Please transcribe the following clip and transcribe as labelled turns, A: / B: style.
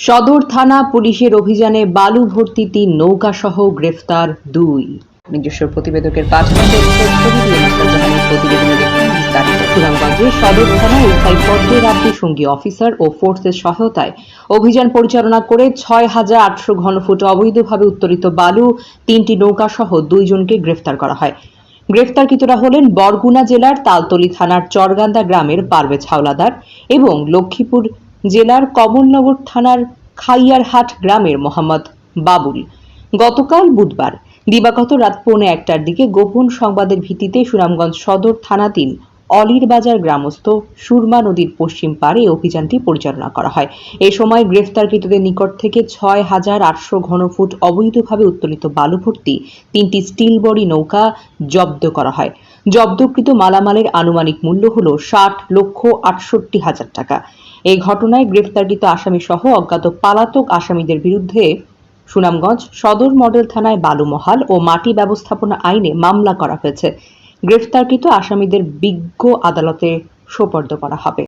A: সদর থানা পুলিশের অভিযানে বালু ভর্তি তিন নৌকা সহ গ্রেফতার দুই। নিজস্ব প্রতিবেদকের সুনামগঞ্জে সদর থানা এসআই পদ্মের আব্দি অফিসার ও ফোর্সের সহায়তায় অভিযান পরিচালনা করে ছয় হাজার আটশো ঘনফুট অবৈধভাবে উত্তোলিত বালু তিনটি নৌকা সহ দুইজনকে গ্রেফতার করা হয়। গ্রেফতারকৃতরা হলেন বরগুনা জেলার তালতলি থানার চরগান্দা গ্রামের পারভেজ হাওলাদার এবং লক্ষ্মীপুর জেলার কমলনগর থানার খাইয়ারহাট গ্রামের মোহাম্মদ বাবুল। গতকাল বুধবার, দিবাগত রাত পৌনে একটার দিকে গোপন সংবাদের ভিত্তিতে সুনামগঞ্জ সদর থানাধীন অলির বাজার গ্রামস্থ সুরমা নদীর পশ্চিম পাড়ে অভিযানটি পরিচালনা করা হয়। এই সময় গ্রেফতারকৃতদের নিকট থেকে ছয় হাজার আটশো ঘনফুট অবৈধভাবে উত্তোলিত বালু ভর্তি তিনটি স্টিল বডি নৌকা জব্দ করা হয়। জব্দকৃত মালামালের আনুমানিক মূল্য হল ষাট লক্ষ আটষট্টি হাজার টাকা। এই ঘটনায় গ্রেফতারকৃত আসামি সহ অজ্ঞাত পালাতক আসামিদের বিরুদ্ধে সুনামগঞ্জ সদর মডেল থানায় বালুমহাল ও মাটি ব্যবস্থাপনা আইনে মামলা করা হয়েছে। গ্রেফতারকৃত আসামিদের বিজ্ঞ আদালতে সোপর্দ করা হবে।